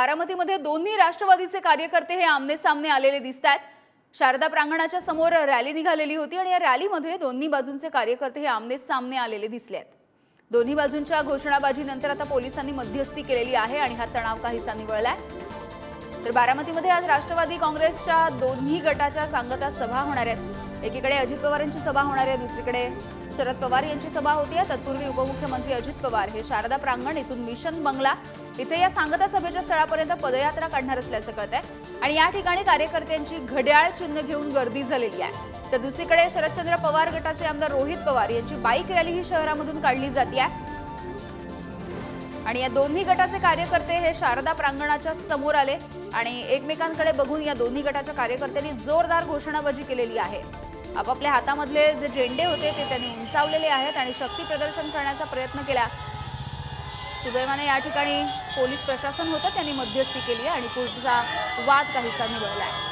बारामतीमध्ये दोन्ही राष्ट्रवादीचे कार्यकर्ते हे आमने सामने आलेले दिसत आहेत शारदा प्रांगणाच्या समोर रॅली निघालेली होती आणि या रॅलीमध्ये दोन्ही बाजूंचे कार्यकर्ते हे आमने सामने आलेले दिसले आहेत. दोन्ही बाजूंच्या घोषणाबाजीनंतर आता पोलिसांनी मध्यस्थी केलेली आहे आणि हा तणाव काहीसा निवळलाय. तर बारामतीमध्ये आज राष्ट्रवादी काँग्रेसच्या दोन्ही गटाच्या सांगता सभा होणार आहेत. एकीकडे अजित पवार यांची सभा होणार आहे दुसरीकडे शरद पवार यांची सभा होती आहे. तत्पूर्वी उपमुख्यमंत्री अजित पवार हे शारदा प्रांगण इथून मिशन बंगला इथे या सांगता सभेच्या स्थळापर्यंत पदयात्रा काढणार असल्याचं कळत आहे. आणि या ठिकाणी कार्यकर्त्यांची घड्याळ चिन्ह घेऊन गर्दी झालेली आहे. तर दुसरीकडे शरदचंद्र पवार गटाचे आमदार रोहित पवार यांची बाईक रॅली ही शहरामधून काढली जाते. आहे आणि या दोन्ही गटाचे कार्यकर्ते हे शारदा प्रांगणाच्या समोर आले आणि एकमेकांकडे बघून या दोन्ही गटाच्या कार्यकर्त्यांनी जोरदार घोषणाबाजी केलेली आहे. आपापल्या हातामधले जे झेंडे होते ते त्यांनी उंचावलेले आहेत आणि शक्ती प्रदर्शन करण्याचा प्रयत्न केला. सुदैवाने या ठिकाणी पोलीस प्रशासन होतं त्यांनी मध्यस्थी केली आणि पुढचा वाद काहीसा निवडला आहे.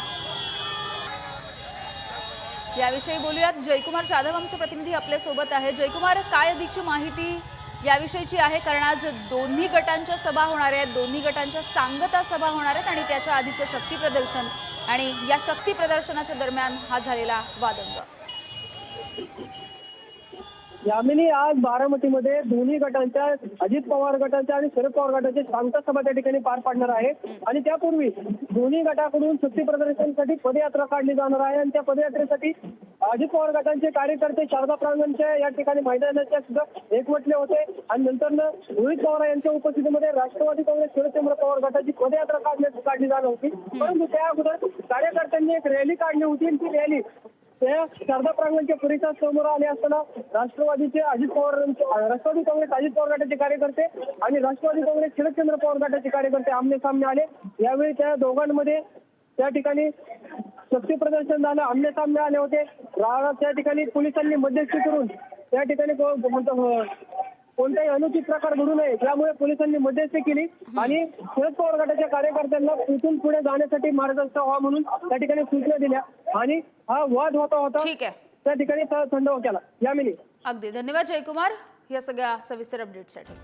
याविषयी बोलूयात. जयकुमार जाधव आमचे प्रतिनिधी आपल्यासोबत आहे जयकुमार काय अधिकची माहिती याविषयीची आहे कारण आज दोन्ही गटांच्या सभा होणार आहेत दोन्ही गटांच्या सांगता सभा होणार आहेत आणि त्याच्या आधीचं शक्तीप्रदर्शन आणि या शक्ती प्रदर्शनाच्या दरम्यान हा झालेला वादंग. यामिनी आज बारामतीमध्ये दोन्ही गटांच्या अजित पवार गटाच्या आणि शरद पवार गटाची शांत सभा त्या ठिकाणी पार पाडणार आहे. आणि त्यापूर्वी दोन्ही गटाकडून शक्ती प्रदर्शनासाठी पदयात्रा काढली जाणार आहे. आणि त्या पदयात्रेसाठी अजित पवार गटांचे कार्यकर्ते शारदा प्रांगणच्या या ठिकाणी मैदानाच्या सुद्धा एकवटले होते. आणि नंतर रोहित पवार यांच्या उपस्थितीमध्ये राष्ट्रवादी काँग्रेस शरदचंद्र पवार गटाची पदयात्रा काढण्यात काढली जाणार होती. परंतु त्या अगोदर कार्यकर्त्यांनी एक रॅली काढली होती. आणि ती रॅली त्या शारदा प्रांगणच्या परिसरात समोर आले असताना राष्ट्रवादीचे अजित पवार राष्ट्रवादी काँग्रेस अजित पवार गटाचे कार्यकर्ते आणि राष्ट्रवादी काँग्रेस शरदचंद्र पवार गटाचे कार्यकर्ते आमने सामने आले. यावेळी त्या दोघांमध्ये त्या ठिकाणी शक्ती प्रदर्शन झालं. आमने सामने आले होते. त्या ठिकाणी पोलिसांनी मध्यस्थी करून त्या ठिकाणी कोणताही अनुचित प्रकार घडू नये त्यामुळे पोलिसांनी मध्यस्थी केली आणि शरद पवार गटाच्या कार्यकर्त्यांना इथून पुढे जाण्यासाठी मार्गदर्शन व्हा म्हणून त्या ठिकाणी सूचना दिल्या आणि हा वाद होता होता ठीक आहे. त्या ठिकाणी थंड केला. यामिनी अगदी. धन्यवाद जयकुमार. या सगळ्या सविस्तर अपडेटसाठी